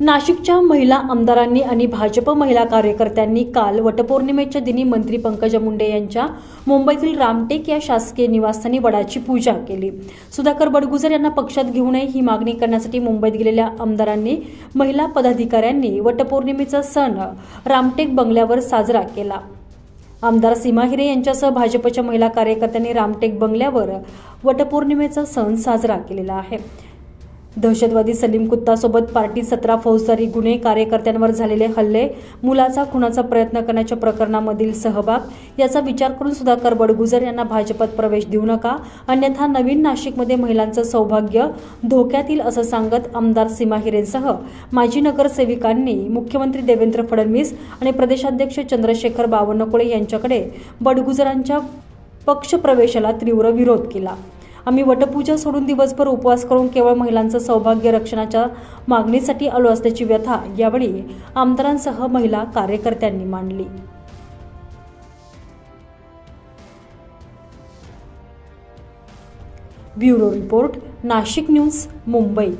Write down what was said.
नाशिकच्या महिला आमदारांनी आणि भाजप महिला कार्यकर्त्यांनी काल वटपौर्णिमेच्या दिनी मंत्री पंकजा मुंडे यांच्या मुंबईतील रामटेक या शासकीय निवासस्थानी वडाची पूजा केली. सुधाकर बडगुजर यांना पक्षात घेऊ नये ही मागणी करण्यासाठी मुंबईत गेलेल्या आमदारांनी महिला पदाधिकाऱ्यांनी वटपौर्णिमेचा सण रामटेक बंगल्यावर साजरा केला. आमदार सीमा हिरे यांच्यासह भाजपच्या महिला कार्यकर्त्यांनी रामटेक बंगल्यावर वटपौर्णिमेचा सण साजरा केलेला आहे. दहशतवादी सलीम कुत्तासोबत पार्टी सतरा फौजदारी गुन्हे कार्यकर्त्यांवर झालेले हल्ले मुलाचा खुनाचा प्रयत्न करण्याच्या प्रकरणामधील सहभाग याचा विचार करून सुधाकर बडगुजर यांना भाजपात प्रवेश देऊ नका अन्यथा नवीन नाशिकमध्ये महिलांचं सौभाग्य धोक्यातील असं सांगत आमदार सीमा हिरेंसह माजी नगरसेविकांनी मुख्यमंत्री देवेंद्र फडणवीस आणि प्रदेशाध्यक्ष चंद्रशेखर बावनकुळे यांच्याकडे बडगुजरांच्या पक्षप्रवेशाला तीव्र विरोध केला. आम्ही वटपूजा सोडून दिवसभर उपवास करून केवळ महिलांचं सौभाग्य रक्षणाच्या मागणीसाठी आलो असल्याची व्यथा यावेळी आमदारांसह महिला कार्यकर्त्यांनी मांडली. Bureau report Nashik news Mumbai.